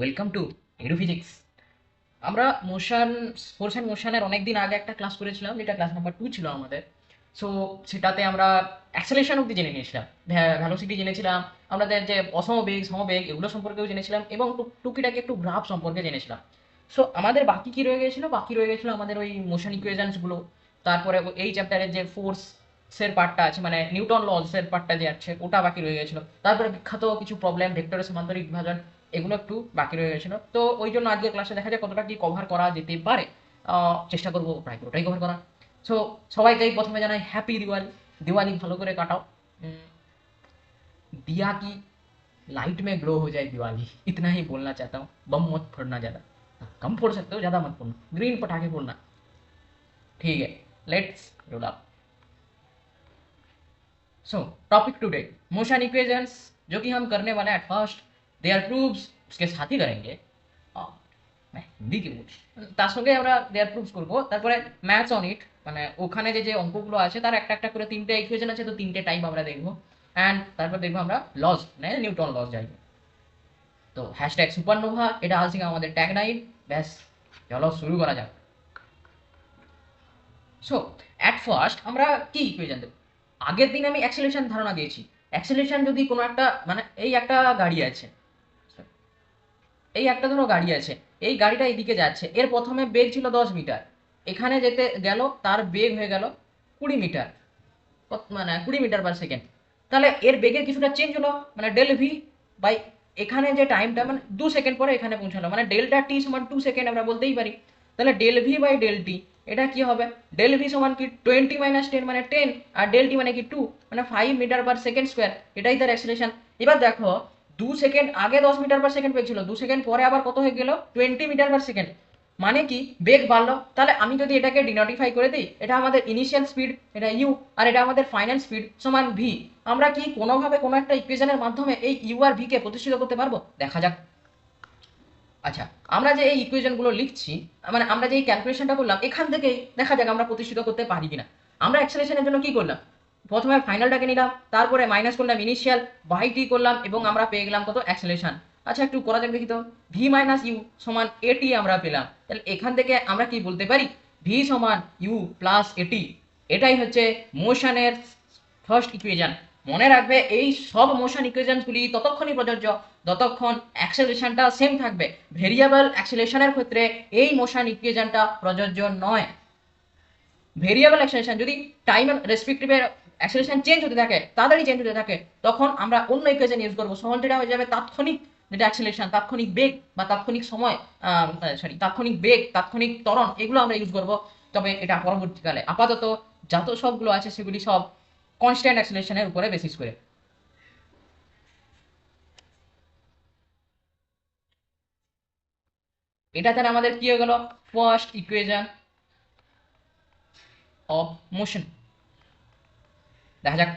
Welcome to edu physics আমরা motion force and মোশনের অনেক দিন আগে একটা ক্লাস করেছিলাম, যেটা ক্লাস নাম্বার টু ছিল আমাদের। সো সেটাতে আমরা অ্যাক্সেলেশন অব্দি জেনে নিয়েছিলাম। ভ্যালোসিটি জেনেছিলাম, আমাদের যে অসমবেগ সমবেগ এগুলো সম্পর্কেও জেনেছিলাম এবং টুক- টুকিটাকি একটু গ্রাফ সম্পর্কে জেনেছিলাম। সো আমাদের বাকি কী রয়ে গেছিল? বাকি রয়ে গেছিল আমাদের ওই মোশন ইকুয়েশনসগুলো তারপরে এই চ্যাপ্টারের যে ফোর্সের পার্টটা আছে মানে নিউটন লসের পার্টটা যে আছে, ওটা বাকি রয়ে গেছিল। তারপরে বিখ্যাত কিছু প্রবলেম ভেক্টরের সমান্তরিক বিভাজন এগুলো একটু বাকি রয়ে গেছিলো তো ওই জন্য আজকে ক্লাসে দেখা যায় কতটা কি কভার করা যেতে পারে আহ, চেষ্টা করবো প্রায় পুরোটাই কভার করা সো সবাইকেই প্রথমে জানাই হ্যাপি দিওয়ালি দিওয়ালি ভালো করে কাটাও উম, दिया की लाइट में ग्लो हो जाए दिवाली इतना ही बोलना चाहता हूँ बम मत फोड़ना ज़्यादा कम फोड़ सकते हो ज़्यादा मत फोड़ना ग्रीन पटाखे फोड़ना ठीक है let's roll up so topic today motion equations जो कि हम करने वाले हैं at first they are proofs उसके साथ ही करेंगे আহ, মানে হিন্দি কি বলছি তার সঙ্গে আমরা দেয়ার প্রুফস করবো তারপরে ম্যাথস অন ইট মানে ওখানে যে যে অঙ্কগুলো আছে তার একটা একটা করে তিনটে ইকুয়েশন আছে তো তিনটে টাইপ আমরা দেখবো অ্যান্ড তারপর দেখবো আমরা লস মানে নিউটন লস যাইবো তো হ্যাশট্যাগ সুপারনোভা এটা আজ থেকে আমাদের ট্যাগ নাইন ব্যাস চলো শুরু করা যাক সো অ্যাট ফার্স্ট আমরা কি ইকুয়েশন দেবো আগের দিন আমি অ্যাক্সেলেশন ধারণা দিয়েছি অ্যাক্সেলেশন যদি কোনো একটা মানে এই একটা গাড়ি আছে এই একটা ধরো গাড়ি আছে। এই গাড়িটা এইদিকে যাচ্ছে। এর প্রথমে বেগ ছিল দশ মিটার। এখানে যেতে গেল, তার বেগ হয়ে গেল কুড়ি মিটার। মানে কুড়ি মিটার পার সেকেন্ড তাহলে এর বেগের কিছুটা চেঞ্জ হলো মানে ডেল ভি বাই এখানে যে টাইমটা মানে দু সেকেন্ড পরে এখানে পৌঁছালো। মানে ডেল্টা টি সমান টু সেকেন্ড আমরা বলতেই পারি। তাহলে del v by del t এটা কি হবে? ডেল ভি সমান কি টোয়েন্টি মাইনাস টেন মানে টেন আর ডেল টি মানে কি টু মানে five meter per second square এটাই তার অ্যাক্সিলেশন এবার দেখো দু সেকেন্ড, আগে দশ মিটার পার সেকেন্ড বেগ ছিল। দু সেকেন্ড পরে আবার কত হয়ে গেল? টোয়েন্টি মিটার পার সেকেন্ড মানে কি? বেগ বাড়লো। তাহলে আমি যদি এটাকে ডিনোটিফাই করে দিই, এটা আমাদের ইনিশিয়াল স্পিড এটা ইউ আর এটা আমাদের ফাইনাল স্পিড সমান ভি আমরা কি কোনোভাবে কোনো একটা ইকুয়েশনের মাধ্যমে এই ইউ আর ভি কে প্রতিষ্ঠিত করতে পারব? দেখা যাক। আচ্ছা আমরা যে এই ইকুয়েশনগুলো লিখছি মানে আমরা যে এই ক্যালকুলেশনটা করলাম, এখান থেকেই দেখা যাক আমরা প্রতিষ্ঠিত করতে পারি কিনা। আমরা অ্যাক্সেলেশনের জন্য কি করলাম? প্রথমে ফাইনালটাকে নিলাম, তারপরে মাইনাস করলাম ইনিশিয়াল বাই টি করলাম এবং আমরা পেয়ে গেলাম কত? অ্যাক্সেলেশন আচ্ছা একটু করা যাক দেখি তো। ভি মাইনাস ইউ সমান এটি আমরা পেলাম। তাহলে এখান থেকে আমরা কি বলতে পারি? ভি সমান ইউ প্লাস এটি এটাই হচ্ছে মোশনের ফার্স্ট ইকুয়েশন মনে রাখবে, এই সব মোশন ইকুয়েশনগুলি ততক্ষণই প্রযোজ্য, যতক্ষণ অ্যাক্সেলেশনটা সেম থাকবে। ভেরিয়েবল অ্যাক্সেলেশনের ক্ষেত্রে এই মোশন ইকুয়েশনটা প্রযোজ্য নয়। ভেরিয়েবল অ্যাক্সেলেশন যদি টাইম রেসপেক্টিভের অ্যাক্সেলেশন চেঞ্জ হতে থাকে, তাড়াতাড়ি চেঞ্জ হতে থাকে, তখন আমরা অন্য ইকুয়েশন ইউজ করব। যেটা হয়ে যাবে, তাৎক্ষণিক যেটা অ্যাক্সেলেশন তাৎক্ষণিক বেগ বা তাৎক্ষণিক সময় সরি তাৎক্ষণিক বেগ, তাৎক্ষণিক ত্বরণ, এগুলো আমরা ইউজ করব। তবে এটা পরবর্তীকালে। আপাতত যত সবগুলো আছে, সেগুলি সব কনস্ট্যান্ট অ্যাক্সেলেশনের উপরে বেসিস করে। এটা তাহলে আমাদের কি হয়ে গেল? ফার্স্ট ইকুয়েশন অফ মোশন দেখা যাক।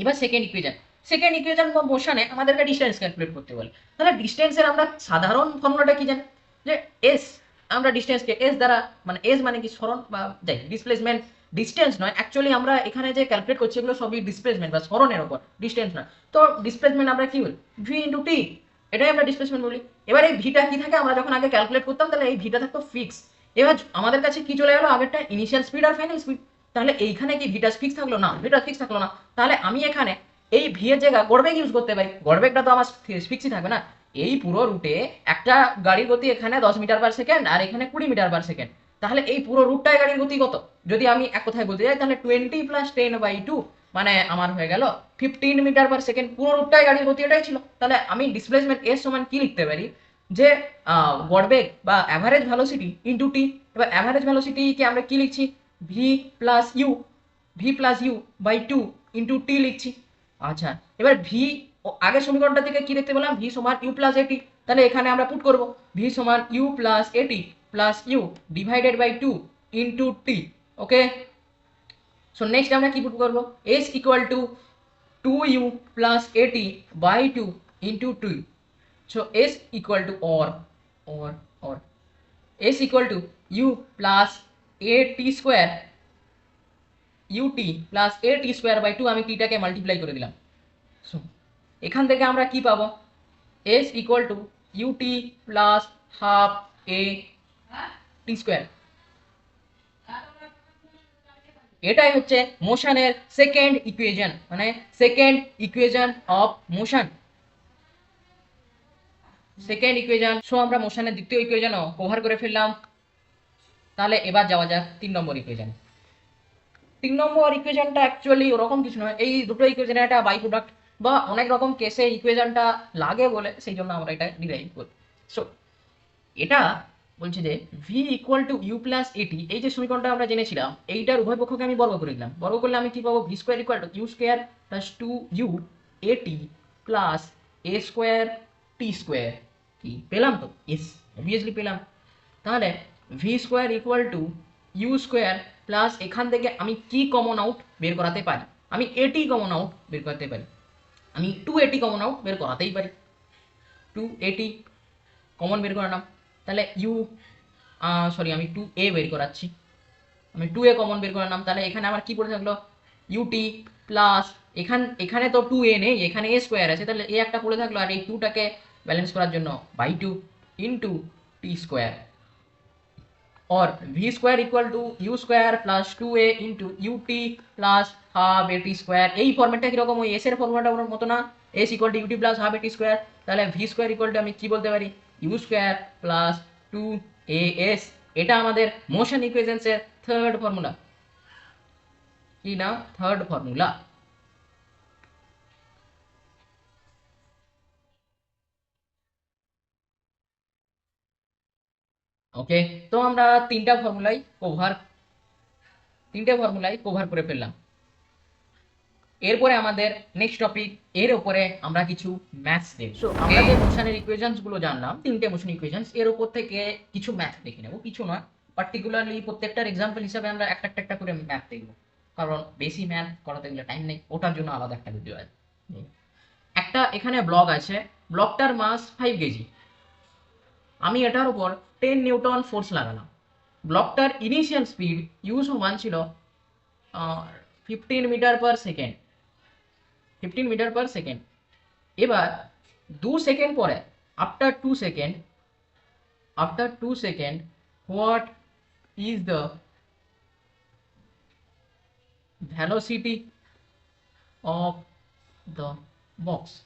এবার সেকেন্ড ইকুয়েশন সেকেন্ড ইকুয়েশন বা মোশনে আমাদেরকে ডিস্টেন্স ক্যালকুলেট করতে বলে। তাহলে ডিস্টেন্সের আমরা সাধারণ ফর্মুলাটা কি জানি? যে এস আমরা ডিস্টেন্সকে এস দ্বারা মানে এস মানে কি সরণ বা যাই ডিসপ্লেসমেন্ট ডিস্টেন্স নয় অ্যাকচুয়ালি আমরা এখানে যে ক্যালকুলেট করছি এগুলো সবই ডিসপ্লেসমেন্ট বা সরণের ওপর ডিস্টেন্স নয়। তো ডিসপ্লেসমেন্ট আমরা কি বলি? ভি ইন্টু টি এটাই আমরা ডিসপ্লেসমেন্ট বলি। এবার এই ভিটা কি থাকে? আমরা যখন আগে ক্যালকুলেট করতাম, তাহলে এই ভিটা থাকতো ফিক্স এবার আমাদের কাছে কি চলে গেলো আগেরটা ইনিশিয়াল স্পিড আর ফাইনাল স্পিড তাহলে এইখানে কি ভিটা ফিক্স থাকল না? ভিটা ফিক্স থাকল না। তাহলে আমি এখানে এই ভি এর জায়গা গড়বেগ ইউজ করতে পারি। গড়বেগটা তো আমার ফিক্সই থাকবে না। এই পুরো রুটে একটা গাড়ির গতি এখানে দশ মিটার পার সেকেন্ড আর এখানে কুড়ি মিটার পার সেকেন্ড তাহলে এই পুরো রুটটায় গাড়ির গতি কত? যদি আমি এক কথায় বলতে যাই, তাহলে twenty plus ten by two মানে আমার হয়ে গেল ফিফটিন মিটার পার সেকেন্ড পুরো রুটটাই গাড়ির গতি এটাই ছিল। তাহলে আমি ডিসপ্লেসমেন্ট এর সমান কি লিখতে পারি? যে গড়বেগ বা অ্যাভারেজ ভ্যালোসিটি ইন্টু টি এবার অ্যাভারেজ ভ্যালোসিটি কি আমরা কি লিখছি? V plus u v plus u by two into t লিখছি। আচ্ছা এবার ভি আগের সমীকরণটা থেকে কি দেখতে পেলাম? ভি সমান ইউ প্লাস এটি তাহলে এখানে আমরা পুট করব। ভি সমান u plus a t plus u divided by two into t okay so next আমরা কি পুট করব? S equal to two u plus a t by two into two so s equal to or or or s equal to u plus a t square u t plus a t square by two আমি টিটাকে multiply করে দিলাম। এখান থেকে আমরা কি পাবো? S equal to u t plus half a t square এটাই হচ্ছে মোশনের সেকেন্ড ইকুয়েশন মানে second equation of motion second equation so আমরা মোশনের দ্বিতীয় ইকুয়েশনও কভার করে ফেললাম। তাহলে এবার যাওয়া যাক, তিন নম্বর ইকুয়েশন তিন নম্বর ইকুয়েশনটা অ্যাকচুয়ালি ওরকম কিছু নয়। এই দুটো ইকুয়েশনের একটা বাই প্রোডাক্ট বা অনেক রকম কেসে ইকুয়েশনটা লাগে বলে, সেই জন্য আমরা এটা ডিরাইভ করি। সো এটা বলছে যে v equal to u plus a t এই যে সমীকরণটা আমরা জেনেছিলাম, এইটার উভয় পক্ষকে আমি বর্গ করে দিলাম। বর্গ করলে আমি কি পাবো? V square equal to u square plus two u a t plus a square t square কি? পেলাম তো? এস অবভিয়াসলি পেলাম। তাহলে v square equal to u square plus এখান থেকে আমি কি কমন আউট বের করাতে পারি? আমি এটি কমন আউট বের করতে পারি। আমি টু এটি কমন আউট বের করাতেই পারি। টু এটি কমন বের করালাম তাহলে ইউ সরি আমি টু এ বের করাচ্ছি। আমি টু এ কমন বের করালাম তাহলে এখানে আমার কি পড়ে থাকল? ইউটি প্লাস এখান, এখানে তো টু এ নেই, এখানে এ স্কোয়ার আছে। তাহলে এ একটা পড়ে থাকল আর এই টুটাকে ব্যালেন্স করার জন্য by two into t square और v square equal to u square plus two a into u t plus half a t square এই ফর্মেটটা কীরকম? ওই এস এর ফর্মুলাটা ওর মতো না? S equal to u t plus half a t square তাহলে ভি স্কোয়ার ইকুয়াল টু আমি কি বলতে পারি? U square plus two a s এটা আমাদের মোশন ইকুয়েশনসের থার্ড ফর্মুলা কি না থার্ড ফর্মুলা ওকে তো আমরা তিনটা ফর্মুলাই কভার তিনটে ফর্মুলাই কভার করে ফেললাম। এরপরে আমাদের নেক্সট টপিক এর উপরে আমরা কিছু ম্যাথস দেখব। সো আমরা যে মোশনের ইকুয়েশনসগুলো জানলাম তিনটে মোশন ইকুয়েশনস এর উপর থেকে কিছু ম্যাথ দেখে নেব কিছু নয়। পার্টিকুলারলি প্রত্যেকটার এক্সাম্পল হিসাবে আমরা একটা একটা একটা করে ম্যাথ দেখব। কারণ বেশি ম্যাথ করাতে গেলে টাইম নেই ওটার জন্য আলাদা একটা ভিডিও আছে। একটা এখানে ব্লক আছে ব্লকটার মাস ফাইভ কেজি। আমি এটার উপর টেন নিউটন ফোর্স লাগালাম। ব্লকটার ইনিশিয়াল স্পিড ইউ সমান ছিল fifteen meter per second fifteen meter per second এবার দু সেকেন্ড পরে after two second after two second what is the velocity of the box?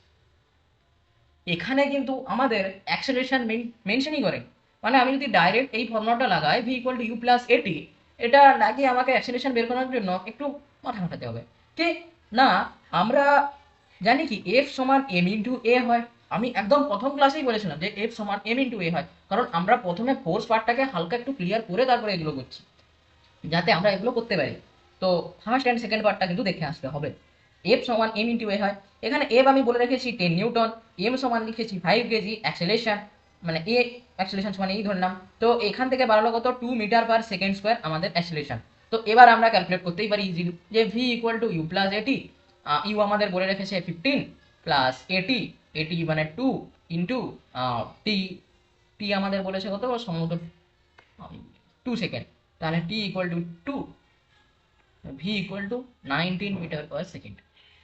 এখানে কিন্তু আমাদের অ্যাক্সেলারেশন মেনশনই করে। মানে আমি যদি ডাইরেক্ট এই ফর্মুলাটা লাগাই v equal to u plus a t এটা লাগিয়ে আমাকে অ্যাক্সেলারেশন বের করার জন্য একটু মাথা খাটাতে হবে। কি? না, আমরা জানি কি এফ সমান এম ইন্টু এ হয়। আমি একদম প্রথম ক্লাসেই বলেছিলাম যে এফ সমান এম ইন্টু এ হয়। কারণ আমরা প্রথমে ফোর্স পার্টটাকে হালকা একটু ক্লিয়ার করে তারপরে এগুলো করছি। যাতে আমরা এগুলো করতে পারি। তো ফার্স্ট অ্যান্ড সেকেন্ড পার্টটা কিন্তু দেখে আসতে হবে। এফ সমান এম ইন্টু এ হয়। এখানে এফ আমি বলে রেখেছি টেন নিউটন এম সমান লিখেছি ফাইভ কেজি অ্যাক্সেলেশন মানে এ অ্যাক্সেলেশন সমান এই ধরলাম। তো এখান থেকে বাড়ালো কত? Two metre per second square আমাদের অ্যাক্সেলেশন তো এবার আমরা ক্যালকুলেট করতেই পারি ইজিলি যে v equal to u plus a t u আমাদের বলে রেখেছে ফিফটিন প্লাস এটি এটি মানে টু ইন্টু টি টি আমাদের বলেছে কত? সম্ভবত টু সেকেন্ড তাহলে t equal to two v equal to nineteen meter per second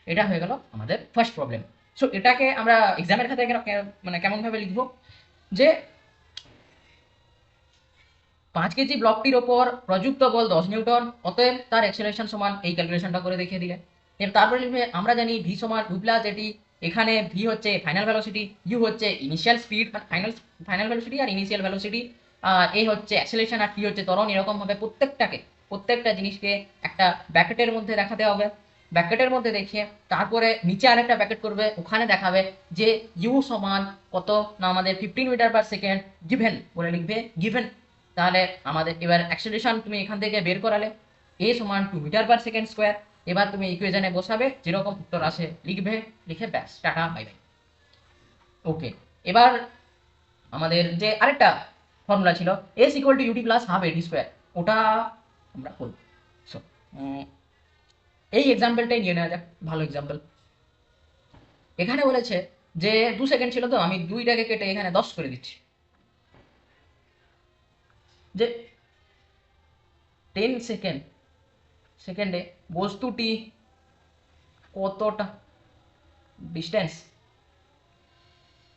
এটা হয়ে গেল আমাদের ফার্স্ট প্রবলেম সো এটাকে আমরা এক্সামের কেন- মানে কেমনভাবে লিখব? যে পাঁচ কেজি ব্লকটির ওপর প্রযুক্ত বল দশ নিউটন, অতএব তার অ্যাক্সেলারেশন সমান এই ক্যালকুলেশনটা করে দেখিয়ে দিলে। তারপরে লিখবে, আমরা জানি ভি সমান ইউ প্লাস এটি এখানে ভি হচ্ছে ফাইনাল ভ্যালোসিটি ইউ হচ্ছে initial speed final final velocity আর ইনিশিয়াল ভ্যালোসিটি আর এ হচ্ছে অ্যাক্সেলেশন আর টি হচ্ছে ত্বরণ এরকম ভাবে প্রত্যেকটাকে, প্রত্যেকটা জিনিসকে একটা ব্যাকেটের মধ্যে দেখাতে হবে। ব্যাকেটের মধ্যে দেখিয়ে তারপরে নিচে আরেকটা ব্যাকেট করবে, ওখানে দেখাবে যে ইউ সমান কত না আমাদের fifteen meter per second given বলে লিখবে গিভেন তাহলে আমাদের এবার অ্যাক্সেলেশন তুমি এখান থেকে বের করালে এ সমান two meter per second square এবার তুমি ইকুয়েশনে বসাবে, যেরকম উত্তর আসে লিখবে, লিখে ব্যাস, টাটা বাই বাই ওকে এবার আমাদের যে আরেকটা ফর্মুলা ছিল s equal to u t plus half a t square ওটা আমরা করব। সো এই এক্সাম্পলটাই নিয়ে নেওয়া যাক, ভালো এক্সাম্পল এখানে বলেছে যে, দু সেকেন্ড ছিল তো, আমি দুইটাকে কেটে এখানে দশ করে দিচ্ছি। যে টেন সেকেন্ড সেকেন্ডে বস্তুটি কতটা? ডিস্টেন্স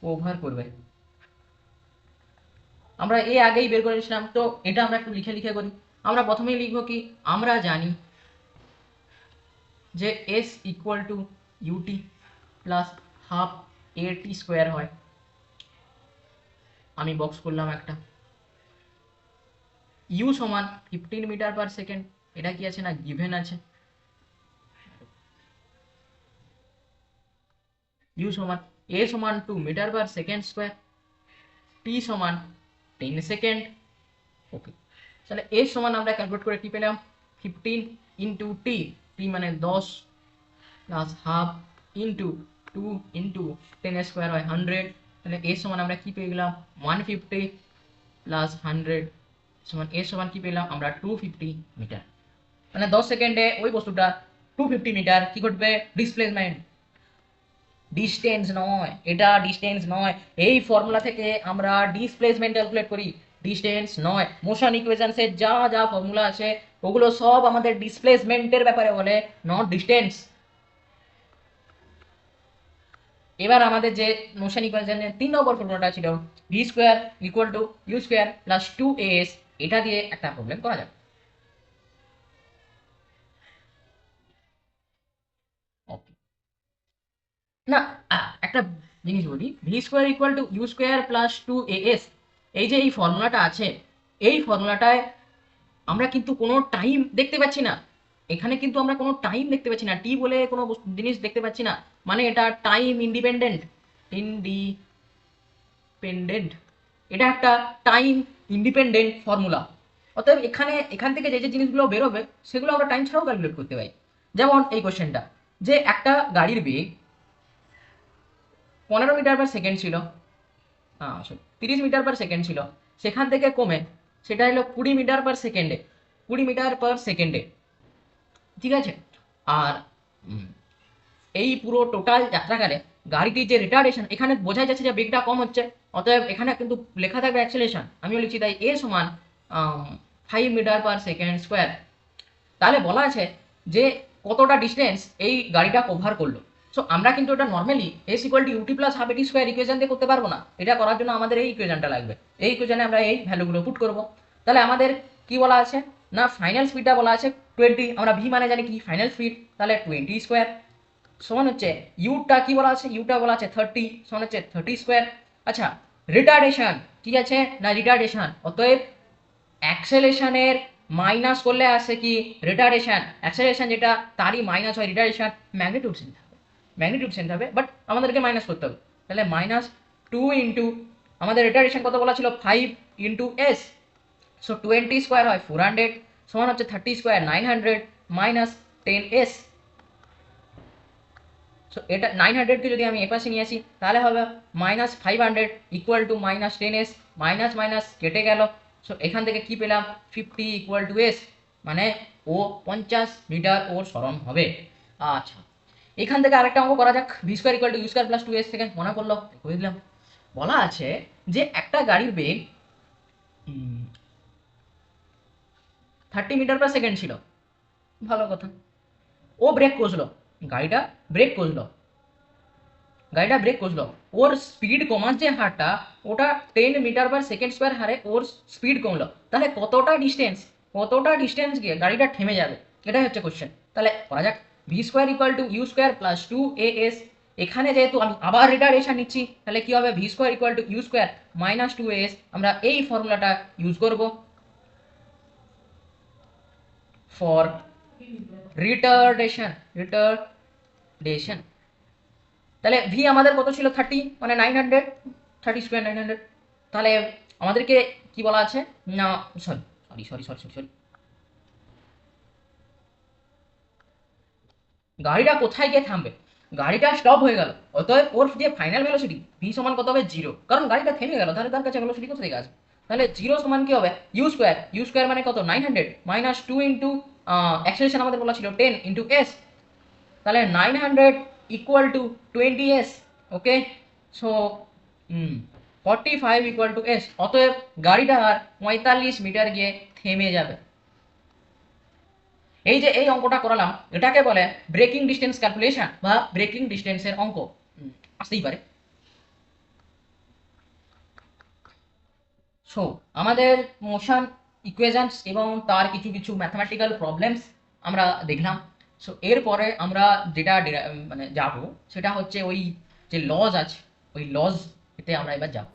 ওভার করবে। আমরা এ আগেই বের করেছিলাম তো এটা আমরা একটু লিখে লিখে করি। আমরা প্রথমেই লিখব কি? আমরা জানি যে s equal to u t plus half a t square হয়। আমি বক্স করলাম একটা। ইউ সমান ফিফটিন মিটার পার সেকেন্ড এটা কি আছে না গিভেন আছে? ইউ সমান এ সমান two metre per second square t সমান টেন সেকেন্ড ওকে তাহলে এ সমান আমরা ক্যালকুলেট করে কি পেলাম? ফিফটিন ইন্টু টি টি মানে দশ plus half into two into ten square হয় হান্ড্রেড তাহলে এ সমান আমরা কি পেয়ে গেলাম? ওয়ান ফিফটি প্লাস হান্ড্রেড সমান এ সমান কি পেলাম? আমরা টু ফিফটি মিটার মানে দশ সেকেন্ডে ওই বস্তুটা টু ফিফটি মিটার কি ঘটবে? ডিসপ্লেসমেন্ট ডিস্টেন্স নয়। এটা ডিস্টেন্স নয়। এই ফর্মুলা থেকে আমরা ডিসপ্লেসমেন্ট ক্যালকুলেট করি। ডিস্টেন্স নয়। মোশন ইকুয়েশনসের যা যা ফর্মুলা আছে ওগুলো সব আমাদের ডিসপ্লেসমেন্টের ব্যাপারে বলে নট ডিস্টেন্স এবার আমাদের যে মোশন ইকুয়েশনের তিন নম্বর ফর্মুলাটা ছিল v square equal to u square plus two s এটা দিয়ে একটা প্রবলেম করা যাবে না একটা জিনিস বলি v square equal to u square plus two s এই যে এই ফর্মুলাটা আছে, এই ফর্মুলাটায় আমরা কিন্তু কোনো টাইম দেখতে পাচ্ছি না। এখানে কিন্তু আমরা কোনো টাইম দেখতে পাচ্ছি না। টি বলে কোনো জিনিস দেখতে পাচ্ছি না। মানে এটা টাইম ইন্ডিপেন্ডেন্ট ইন্ডিপেন্ডেন্ট এটা একটা টাইম ইন্ডিপেন্ডেন্ট ফর্মুলা অতএব এখানে এখান থেকে যে যে জিনিসগুলো বেরোবে, সেগুলো আমরা টাইম ছাড়াও ক্যালকুলেট করতে পারি। যেমন এই কোশ্চেনটা যে একটা গাড়ির বেগ পনেরো মিটার পার সেকেন্ড ছিল। হ্যাঁ তিরিশ মিটার পার সেকেন্ড ছিল। সেখান থেকে কমে সেটা হলো কুড়ি মিটার পার সেকেন্ডে কুড়ি মিটার পার সেকেন্ডে ঠিক আছে? আর এই পুরো টোটাল যাত্রাকালে গাড়িটির যে রিটার্ডেশন এখানে বোঝা যাচ্ছে যে বেগটা কম হচ্ছে। অতএব এখানে কিন্তু লেখা থাকবে অ্যাক্সেলেশন আমিও লিখছি তাই এ সমান five metre per second square তাহলে বলা আছে যে কতটা ডিস্টেন্স এই গাড়িটা কভার করল। সো আমরা কিন্তু এটা normally s equal to ut plus half at square equation দিয়ে করতে পারব না। এটা করার জন্য আমাদের এই ইকুয়েশনটা লাগবে। এই ইকুয়েশনে আমরা এই ভ্যালুগুলো পুট করব। তাহলে আমাদের কি বলা আছে? না ফাইনাল স্পিডটা বলা আছে। টোয়েন্টি আমরা ভি মানে জানি কি? ফাইনাল স্পিড তাহলে টোয়েন্টি স্কোয়ার সমান হচ্ছে ইউটা কি বলা আছে? ইউটা বলা আছে থার্টি সমান হচ্ছে থার্টি স্কোয়ার আচ্ছা রিটার্ডেশন ঠিক আছে? না রিটার্ডেশন অতএব অ্যাক্সেলেশনের মাইনাস করলে আসে কি? রিটার্ডেশন অ্যাক্সেলেশন যেটা, তারই মাইনাস হয় রিটার্ডেশন ম্যাগনিটিউড হবে ম্যাগনিটিউড সেন্ট হবে বাট আমাদেরকে মাইনাস করতে হবে। তাহলে মাইনাস টু ইন্টু আমাদের রিটার্ডেশন কত বলা ছিল? Five into s so twenty square হয় ফোর হান্ড্রেড সমান হচ্ছে thirty square nine hundred minus ten s so এটা নাইন হান্ড্রেডকে যদি আমি এপাশে নিয়ে আসি, তাহলে হবে minus five hundred equal to minus ten s minus minus কেটে গেল। সো এখান থেকে কি পেলাম? ফিফটি ইকুয়াল টু এস মানে ও পঞ্চাশ মিটার ওর সরম হবে। আচ্ছা। এখান থেকে আরেকটা অঙ্ক করা যাক v square equal to u square plus two s থেকে। মনে করল করে দিলাম। বলা আছে যে একটা গাড়ির বেগ থার্টি মিটার পার সেকেন্ড ছিল। ভালো কথা। ও ব্রেক কষলো। গাড়িটা ব্রেক কষলো। গাড়িটা ব্রেক কষলো। ওর স্পিড কমার যে হারটা, ওটা ten metre per second square হারে ওর স্পিড কমলো। তাহলে কতটা ডিস্টেন্স কতটা ডিস্টেন্স গিয়ে গাড়িটা থেমে যাবে? এটাই হচ্ছে কোশ্চেন তাহলে করা যাক। V square equal to U square plus two A S এখানে যেহেতু আমি আবার রিটার্ডেশন নিচ্ছি, তাহলে কি হবে? V square equal to U square minus two S আমরা এই ফর্মুলাটা ইউজ করব ফর রিটার্ডেশন রিটার্ডেশন তাহলে ভি আমাদের কত ছিল? থার্টি মানে nine hundred thirty square nine hundred তাহলে আমাদেরকে কি বলা আছে? না sorry sorry sorry sorry sorry গাড়িটা কোথায় গিয়ে থামবে? গাড়িটা স্টপ হয়ে গেল। অতএব ওর যে ফাইনাল ভেলোসিটি ভি সমান কত হবে? জিরো কারণ গাড়িটা থেমে গেল, তাহলে তার কাছে ভেলোসিটি কোথা থেকে আসবে? তাহলে জিরো সমান কি হবে? ইউ স্কোয়ার ইউ স্কোয়ার মানে কত? Nine hundred minus two into acceleration আমাদের বলা ছিল টেন ইন্টু এস তাহলে nine hundred equal to twenty s okay so forty five equal to s অতএব গাড়িটা আর পঁয়তাল্লিশ মিটার গিয়ে থেমে যাবে। এই যে এই অঙ্কটা করালাম এটাকে বলে ব্রেকিং ডিস্টেন্স ক্যালকুলেশন বা ব্রেকিং ডিস্টেন্সের অঙ্ক। আসতেই পারে। সো আমাদের মোশন ইকুয়েশনস এবং তার কিছু কিছু ম্যাথমেটিক্যাল প্রবলেমস আমরা দেখলাম। সো এরপরে আমরা যেটা মানে যাব সেটা হচ্ছে ওই যে লজ আছে ওই লজ এতে আমরা এবার যাব।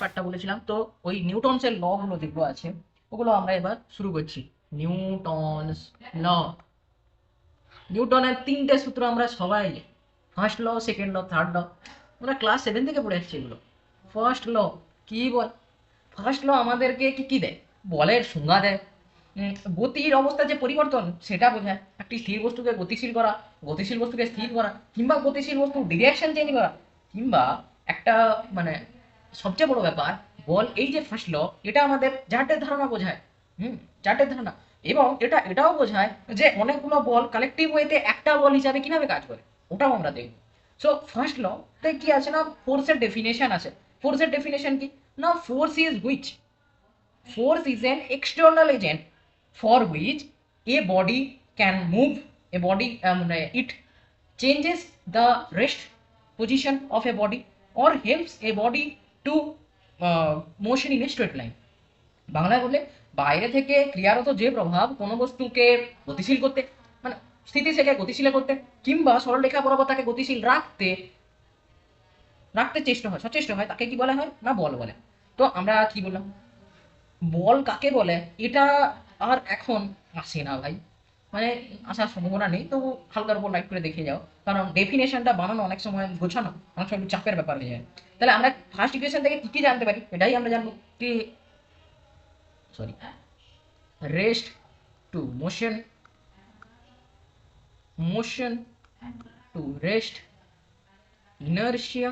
পার্টটা বলেছিলাম তো ওই নিউটনসের ল গুলো যেগুলো আছে ওগুলো আমরা এবার শুরু করছি। Newton's law. নিউটনের তিনটে সূত্র আমরা সবাই first law second law third law আমরা ক্লাস সেভেন থেকে পড়ে আসছি এগুলো। ফার্স্ট ল কি বল? ফার্স্ট ল আমাদেরকে কি কি দেয়? বলের সংজ্ঞা দেয়। গতির অবস্থা যে পরিবর্তন, সেটা বোঝায়। একটি স্থির বস্তুকে গতিশীল করা, গতিশীল বস্তুকে স্থির করা, কিংবা গতিশীল বস্তু ডিরেকশন চেঞ্জ করা, কিংবা একটা মানে সবচেয়ে বড় ব্যাপার, বল, এই যে ফার্স্ট ল এটা আমাদের চারটের ধারণা বোঝায় চারটে ধারণা। এবং এটা, এটাও বোঝায় যে অনেকগুলো বল কালেক্টিভ ওয়েতে একটা বল হিসাবে কীভাবে কাজ করে, ওটাও আমরা দেখব। সো ফার্স্ট ল তাই কি আছে না ফোর্সের ডেফিনেশন আছে। ফোর্সের ডেফিনেশন কি? না force is which force is an external agent for which a body can move a body মানে it changes the rest position of a body or helps a body to motion in a straight line বাংলায় বললে বাইরে থেকে ক্রিয়ারত যে প্রভাব কোনো বস্তুকে গতিশীল করতে মানে স্থিতিশীলকে গতিশীল করতে কিংবা সরলরেখা বরাবর তাকে গতিশীল রাখতে রাখতে চেষ্টা হয়, সচেষ্ট হয়, তাকে কি বলা হয়? না, বল বলে। তো আমরা কি বললাম? বল কাকে বলে? এটা আর এখন আসে না ভাই। মানে আসার সম্ভাবনা নেই তো হালকার উপর লাইট করে দেখে যাও। কারণ ডেফিনেশনটা বানানো অনেক সময় গোছানো, অনেক সময় চাপের ব্যাপার হয়ে যায়। তাহলে আমরা ফার্স্ট ইকুয়েশন থেকে কি কি জানতে পারি? এটাই আমরা জানব। কি sorry rest to motion motion to rest inertia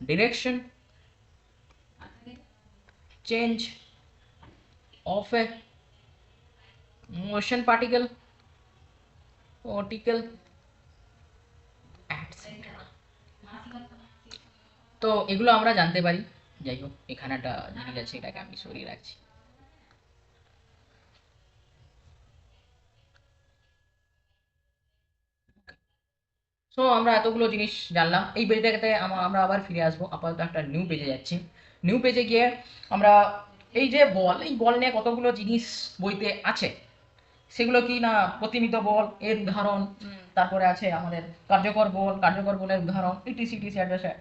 direction change of a motion particle particle etc তো এগুলো আমরা জানতে পারি যাই হোক এখানে একটা জিনিস আছে এটাকে আমি সরিয়ে রাখছি। সো আমরা এতগুলো জিনিস জানলাম। এই পেজটাতে আমরা আবার ফিরে আসব। আপাতত একটা নিউ পেজে যাচ্ছি। নিউ পেজে গিয়ে আমরা এই যে বল এই বল নিয়ে কতগুলো জিনিস বইতে আছে? সেগুলো কি না প্রতিমিত বল এর উদাহরণ? তারপরে আছে আমাদের কার্যকর বল কার্যকর বলের উদাহরণ ইটিসি টিসি অ্যাড্রেসে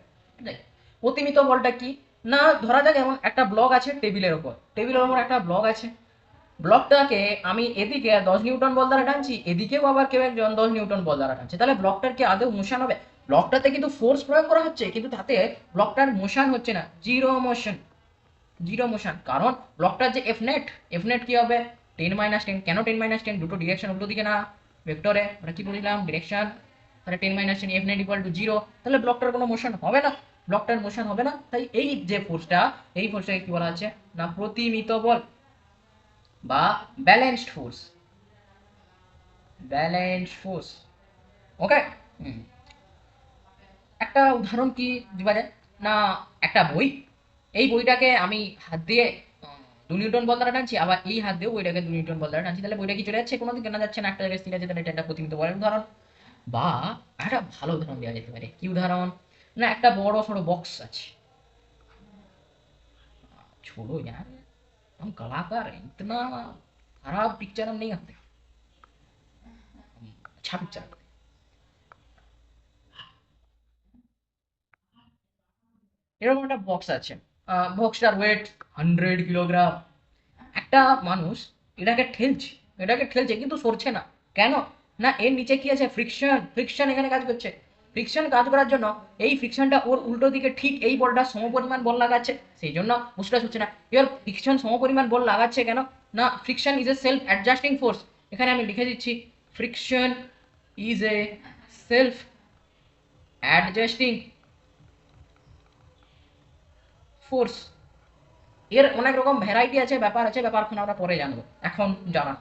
প্রতিমিত বলটা কি? না, ধরা যাক এমন একটা ব্লক আছে টেবিলের ওপর। টেবিলের ওপর একটা ব্লক আছে। ব্লকটাকে আমি এদিকে দশ নিউটন বল দ্বারা টানছি, এদিকেও আবার কেউ একজন দশ নিউটন বল দ্বারা টানছে। তাহলে ব্লকটার কি আদৌ মোশন হবে? ব্লকটাতে কিন্তু ফোর্স প্রয়োগ করা হচ্ছে, কিন্তু তাতে ব্লকটার মোশন হচ্ছে না। জিরো মোশন জিরো মোশন কারণ ব্লকটার যে এফ নেট এফ নেট কি হবে? টেন মাইনাস টেন কেন টেন মাইনাস টেন দুটো ডিরেকশন উল্টো দিকে না। ভেক্টরে আমরা কি বললাম? ডিরেকশন তাহলে ten minus ten f net equal to zero তাহলে ব্লকটার কোনো মোশন হবে না। ব্লকটার মোশন হবে না। তাই এই যে ফোর্সটা এই ফোর্সটাকে কি বলা হচ্ছে? না, প্রতিমিত বল বা balanced force balanced force okay একটা উদাহরণ কি দেওয়া যায়? না, একটা বই। এই বইটাকে আমি হাত দিয়ে দু নিউটন বল দ্বারা টানছি, আবার এই হাত দিয়েও বইটাকে দু নিউটন বল দ্বারা টানছি। তাহলে বইটা কি চলে যাচ্ছে? কোনো কেনা যাচ্ছে না? একটা জায়গায় স্থির আছে, তাহলে এটা একটা প্রতিমিত বলের উদাহরণ। বা একটা ভালো উদাহরণ দেওয়া যেতে পারে। কি উদাহরণ? না একটা বড় সড়ো বক্স আছে छोड़ो यार हम कलाकार हैं इतना खराब पिक्चर हम नहीं करते हम अच्छा पिक्चर करते हैं। এরকম একটা বক্স আছে বক্সটার ওয়েট হান্ড্রেড কিলোগ্রাম একটা মানুষ এটাকে ঠেলছে এটাকে ঠেলছে কিন্তু সরছে না কেন না এর নিচে কি আছে ফ্রিকশন ফ্রিকশন এখানে কাজ করছে ফ্রিকশন কাজ করার জন্য এই ফ্রিকশনটা ওর উল্টো দিকে ঠিক এই বলটা সমপরিমাণ বল লাগাচ্ছে। সেই জন্য বুঝতে হচ্ছে না। এবার ফ্রিকশন সমপরিমাণ বল লাগাচ্ছে কেন? না friction is a self adjusting force এখানে আমি লিখে দিচ্ছি friction is a self adjusting force এর অনেক রকম ভ্যারাইটি আছে, ব্যাপার আছে, ব্যাপারখন আমরা পরে জানব। এখন জানা।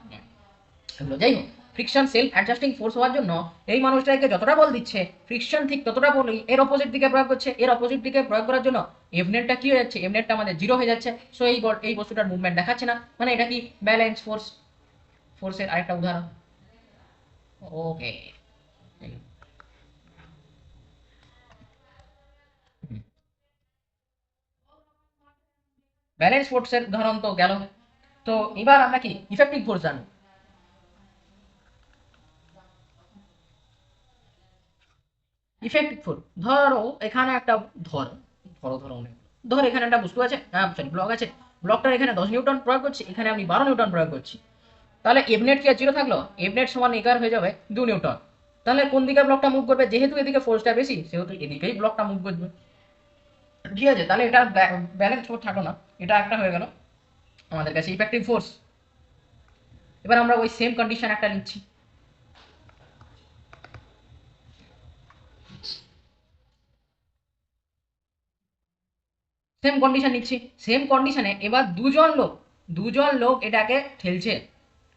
নয় যাই হোক। ফ্রিকশন সেলফ অ্যাডজাস্টিং ফোর্স হওয়ার জন্য এই মানুষটাকে যতটা বল দিচ্ছে ফ্রিকশন ঠিক ততটা বলই এর অপোজিট দিকে প্রয়োগ করছে, এর অপোজিট দিকে প্রয়োগ করার জন্য এভনেটটা কি হয়ে যাচ্ছে? এভনেটটা আমাদের জিরো হয়ে যাচ্ছে। সো এই বল এই বস্তুটার মুভমেন্ট দেখাচ্ছে না। মানে এটা কি? ব্যালেন্স ফোর্স ফোর্সের আরেকটা উদাহরণ। ওকে ব্যালেন্স ফোর্সের উদাহরণ তো গেল। তো এবার আমরা কি? ইফেক্টিভ ফোর্স জানব। ইফেক্টিভ ফোর্স ধরো, এখানে একটা ধর, ধরো ধরো ধর, এখানে একটা বস্তু আছে। হ্যাঁ সরি ব্লক আছে। ব্লকটার এখানে দশ নিউটন প্রয়োগ করছি, এখানে আমি বারো নিউটন প্রয়োগ করছি। তাহলে এফনেট কি আর জিরো থাকল? এফনেট সমান এগার হয়ে যাবে দু নিউটন। তাহলে কোন দিকে ব্লকটা মুভ করবে? যেহেতু এদিকে ফোর্সটা বেশি, সেহেতু এদিকেই ব্লকটা মুভ করবে। ঠিক আছে, তাহলে এটা ব্যালেন্স ফোর্স থাকল না। এটা একটা হয়ে গেল আমাদের কাছে ইফেক্টিভ ফোর্স এবার আমরা ওই সেম কন্ডিশন একটা নিচ্ছি। সেম কন্ডিশন নিচ্ছি। সেম কন্ডিশনে এবার দুজন লোক দুজন লোক এটাকে ঠেলছে।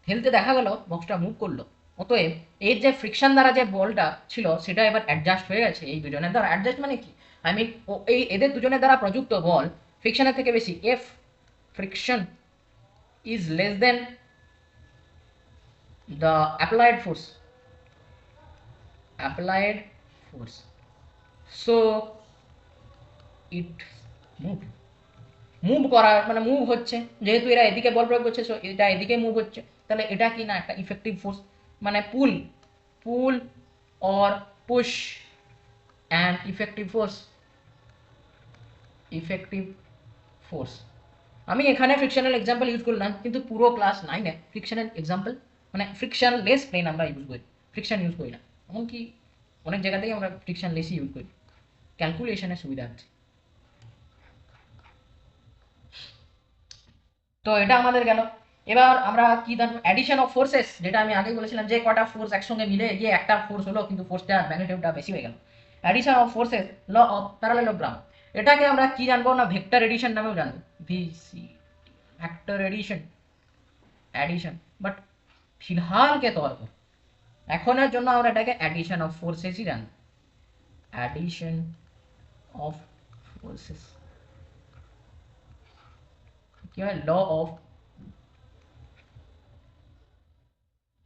ঠেলতে দেখা গেল বক্সটা মুভ করল। অতএব এর যে ফ্রিকশন দ্বারা যে বলটা ছিল, সেটা এবার অ্যাডজাস্ট হয়ে গেছে এই দুজনের দ্বারা। অ্যাডজাস্ট মানে কি? আই মিন এই এদের দুজনের দ্বারা প্রযুক্ত বল ফ্রিকশনের থেকে বেশি। F friction is less than the applied force applied force. So, it move move করা মানে মুভ হচ্ছে। যেহেতু এরা এদিকে বল প্রয়োগ করছে, so এটা এদিকে মুভ হচ্ছে। তাহলে এটা কি না? একটা ইফেক্টিভ ফোর্স মানে pull pull or push and effective force effective force আমি এখানে ফ্রিকশনাল এক্সাম্পল ইউজ করলাম, কিন্তু পুরো ক্লাস নাইনে ফ্রিকশনাল এক্সাম্পল মানে ফ্রিকশন লেস প্লেন আমরা ইউজ করি। ফ্রিকশন ইউজ করি না। এমনকি অনেক জায়গাতেই আমরা ফ্রিকশন লেসই ইউজ করি। ক্যালকুলেশনের সুবিধা আছে তো এটা আমাদের গেল। এবার আমরা কি দেন অ্যাডিশন অফ ফোর্সেস যেটা আমি আগেই বলেছিলাম যে কটা ফোর্স একসঙ্গে মিলে গিয়ে একটা ফোর্স হলো, কিন্তু ফোর্সটা ম্যাগনেটিভটা বেশি হয়ে গেল। Addition of forces law of parallelogram এটাকে আমরা কি জানব? না ভেক্টর এডিশন নামেও জানব। ভিসি ভেক্টর এডিশন অ্যাডিশন বাট ফিলহালকে তর এখনের জন্য আমরা এটাকে অ্যাডিশন অফ ফোর্সেসই জানব। অ্যাডিশন অফ ফোর্সেস কি হয় ল অফ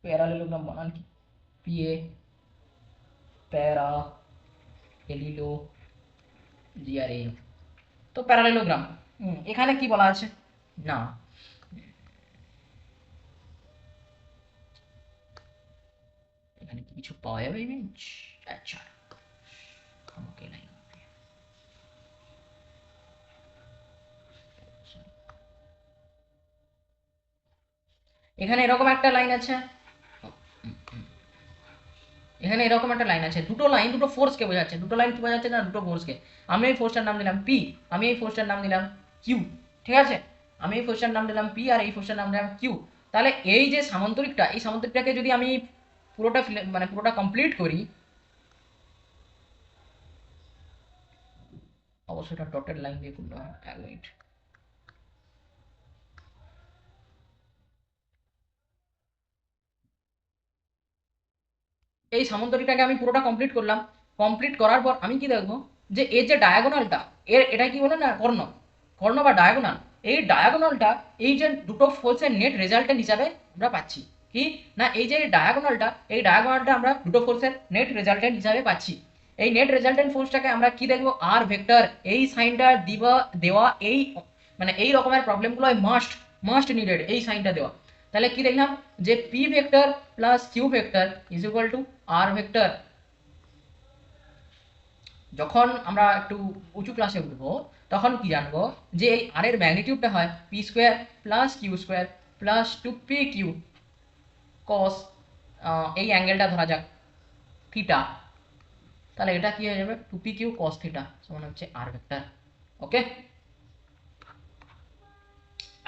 প্যারালেলোগ্রাম বানান কি পিএ প্যারা এলিলো জিআরএ তো প্যারালেলোগ্রাম এখানে কি বলা আছে না এখানে কি কিছু পাওয়া যাবে ইমেজ আচ্ছা আমাকে লাইন এখানে এরকম একটা লাইন আছে। এখানে এরকম একটা লাইন আছে। দুটো লাইন দুটো ফোর্সকে বোঝাচ্ছে। দুটো লাইন কি বোঝাচ্ছে না? দুটো ফোর্সকে আমি এই ফোর্সটার নাম দিলাম পি আমি এই ফোর্সটার নাম দিলাম কিউ ঠিক আছে? আমি এই ফোর্সটার নাম দিলাম পি আর এই ফোর্সটার নাম দিলাম কিউ তাহলে এই যে সামান্তরিকটা, এই সামান্তরিকটাকে যদি আমি পুরোটা মানে পুরোটা কমপ্লিট করি, অবশ্যই এটা ডটেড লাইন দিয়ে হবে এক মিনিট এই সামান্তরিকটাকে আমি পুরোটা কমপ্লিট করলাম। কমপ্লিট করার পর আমি কি দেখব? যে এর যে ডায়াগোনালটা এর এটা কি বলে না, কর্ণ? কর্ণ বা ডায়াগোনাল এই ডায়াগোনালটা এই যে দুটো ফোর্সের নেট রেজাল্টের হিসাবে আমরা পাচ্ছি। কি? না, এই যে ডায়াগোনালটা এই ডায়াগোনালটা আমরা দুটো ফোর্সের নেট রেজাল্টেন্ট হিসাবে পাচ্ছি। এই নেট রেজাল্টেন্ট ফোর্সটাকে আমরা কি দেখব? আর ভেক্টর এই সাইনটা দিবা, দেওয়া, এই মানে এই রকমের প্রবলেমগুলো মাস্ট মাস্ট নিডেড এই সাইনটা দেওয়া। তাহলে কি দেখলাম? যে p vector plus q vector is equal to r vector যখন আমরা একটু উঁচু ক্লাসে উঠবো, তখন কি জানব? যে এই আর এর ম্যাগনিটিউডটা হয় p square plus q square plus two p q cos এই অ্যাঙ্গেলটা ধরা যাক থিটা তাহলে এটা কি হয়ে যাবে? Two p q cos theta সমান হচ্ছে আর ভেক্টর ওকে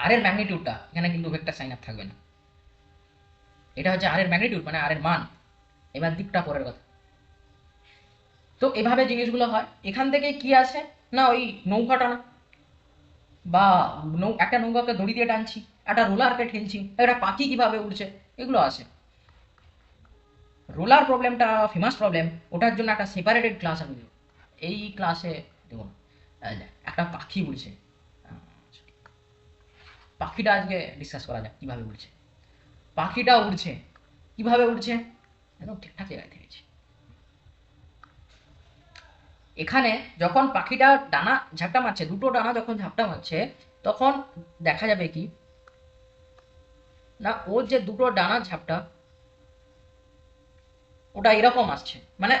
আর এর ম্যাগনিটিউডটা এখানে কিন্তু ভেক্টর সাইন আপ থাকবে না। এটা হচ্ছে আর এর ম্যাগনিটিউড মানে আর এর মান। এবার দিকটা পরের কথা। তো এভাবে জিনিসগুলো হয়। এখান থেকে কি আছে না, ওই নৌকা টানা। বা নৌ, একটা নৌকাকে দড়ি দিয়ে টানছি, একটা রোলারকে ঠেলছি, একটা পাখি কীভাবে উড়ছে, এগুলো আছে রোলার প্রবলেমটা, ফেমাস প্রবলেম, ওটার জন্য একটা সেপারেটেড ক্লাস আমি এই ক্লাসে দেবো একটা পাখি উড়ছে। পাখিটা আজকে ডিসকাস করা যাক, কীভাবে উড়ছে। পাখিটা উড়ছে। কীভাবে উড়ছে? একদম ঠিকঠাক জায়গায় থেকেছে। এখানে যখন পাখিটা ডানা ঝাপটা মারছে, দুটো ডানা যখন ঝাপটা মারছে, তখন দেখা যাবে কি? না, ওর যে দুটো ডানা ঝাপটা, ওটা এরকম আসছে। মানে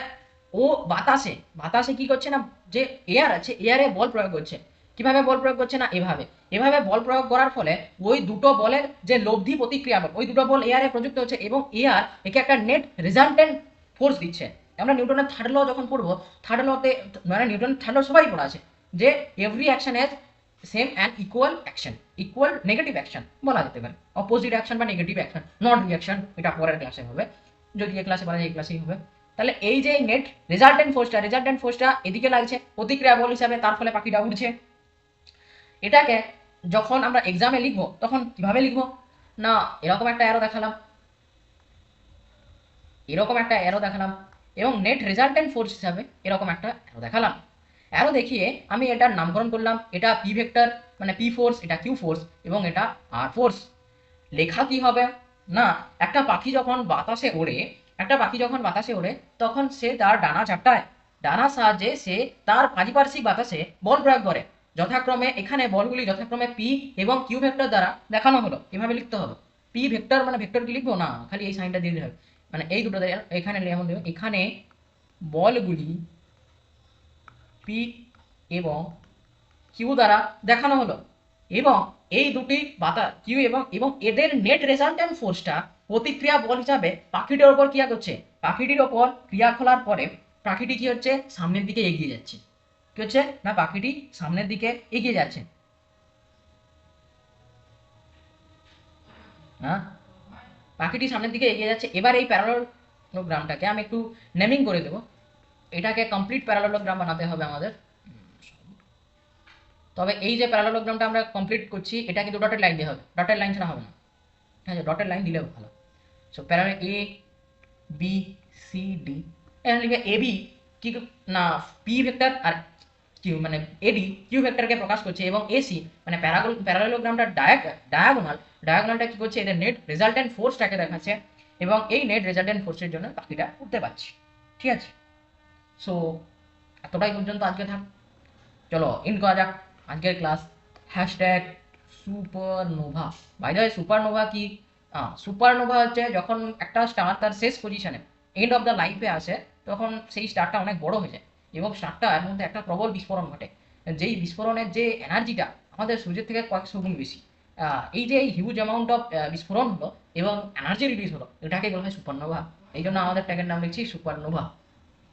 ও বাতাসে বাতাসে কি করছে না, যে এয়ার আছে এয়ারে বল প্রয়োগ করছে। কীভাবে বল প্রয়োগ করছে না? এভাবে। এভাবে বল প্রয়োগ করার ফলে ওই দুটো বলের যে লব্ধি প্রতিক্রিয়া বল ওই দুটো বল এয়ারে প্রযুক্ত হচ্ছে এবং এয়ার একে একটা নেট রেজাল্টেন্ট ফোর্স দিচ্ছে। আমরা নিউটনের থার্ড ল যখন পড়ব থার্ড লতে মানে নিউটনের থার্ড ল সবাই পড়া আছে যে every action has same and equal action equal negative action বলা যেতে পারে। অপোজিট অ্যাকশন বা নেগেটিভ অ্যাকশন নট রিয়াকশন এটা পরের ক্লাসে হবে। যদি এ ক্লাসে বলা যায় এই ক্লাসেই হবে। তাহলে এই যে নেট রেজাল্টেন্ট ফোর্সটা রেজাল্টেন্ট ফোর্সটা এদিকে লাগছে, প্রতিক্রিয়া বল হিসাবে, তার ফলে পাখিটা উঠছে এটাকে যখন আমরা এক্সামে লিখব, তখন কীভাবে লিখব? না, এরকম একটা অ্যারো দেখালাম। এরকম একটা অ্যারো দেখালাম। এবং নেট রেজাল্টেন্ট ফোর্স হিসাবে এরকম একটা অ্যারো দেখালাম। অ্যারো দেখিয়ে আমি এটার নামকরণ করলাম। এটা পি ভেক্টর মানে পি ফোর্স এটা কিউ ফোর্স এবং এটা আর ফোর্স লেখা কি হবে? না, একটা পাখি যখন বাতাসে ওড়ে, একটা পাখি যখন বাতাসে ওড়ে, তখন সে তার ডানা ঝাপটায়। ডানার সাহায্যে সে তার পারিপার্শ্বিক বাতাসে বল প্রয়োগ করে। যথাক্রমে এখানে বলগুলি যথাক্রমে পি এবং কিউ ভেক্টর দ্বারা দেখানো হলো। এভাবে লিখতে হবে? পি ভেক্টর মানে ভেক্টর কি লিখব? না, খালি এই সাইনটা দিয়ে হবে। মানে এই দুটো এখানে যেমন দেবো এখানে বলগুলি পি এবং কিউ দ্বারা দেখানো হলো। এবং এই দুটি বাতা কিউ এবং এবং এদের নেট রেজাল্ট রেজাল্টেন্ট ফোর্সটা প্রতিক্রিয়া বল হিসাবে পাখিটির ওপর ক্রিয়া করছে। পাখিটির ওপর ক্রিয়া খোলার পরে পাখিটি কি হচ্ছে? সামনের দিকে এগিয়ে যাচ্ছে। কি হচ্ছে? না, পাখিটি সামনের দিকে এগিয়ে যাচ্ছে। হ্যাঁ পাখিটি সামনের দিকে এগিয়ে যাচ্ছে। এবার এই প্যারালোগ্রামটাকে আমি একটু নেমিং করে দেবো। এটাকে কমপ্লিট প্যারালোগ্রাম বানাতে হবে আমাদের। তবে এই যে প্যারালোগ্রামটা আমরা কমপ্লিট করছি, এটা কিন্তু ডটেড লাইন দিয়ে হবে। ডটেড লাইন ছাড়া হবে না। ঠিক আছে ডটেড লাইন দিলেও ভালো। So parallel a b c d এখানে লিখবে এ বি কি না পি ভেক্টর আর কিউ মানে এডি কিউ ভেক্টরকে প্রকাশ করছে এবং এসি মানে প্যারাগোল প্যারালোগ্রামটা ডায়াগ ডায়াগোনাল ডায়াগোনালটা কি করছে? এদের নেট রেজাল্টেন্ট ফোর্সটাকে দেখাচ্ছে এবং এই নেট রেজাল্টেন্ট ফোর্সের জন্য পাখিটা উঠতে পারছে। ঠিক আছে? সো এতটাই পর্যন্ত আজকে থাক। চলো ইন করা যাক। আজকের class hashtag supernova by the supernova কি? সুপারনোভা হচ্ছে যখন একটা স্টার তার শেষ পজিশনে এন্ড অফ দ্য লাইফে আসে, তখন সেই স্টারটা অনেক বড় হয়ে যায়। এবং স্টারটার মধ্যে একটা প্রবল বিস্ফোরণ ঘটে। যেই বিস্ফোরণের যে এনার্জিটা আমাদের সূর্যের থেকে কয়েকশো গুণ বেশি। এই যে এই হিউজ অ্যামাউন্ট অফ বিস্ফোরণ হলো এবং এনার্জি রিলিজ হলো, এটাকে বলা হয় সুপারনোভা। এই জন্য আমাদের ট্যাগের নাম লিখছি সুপারনোভা।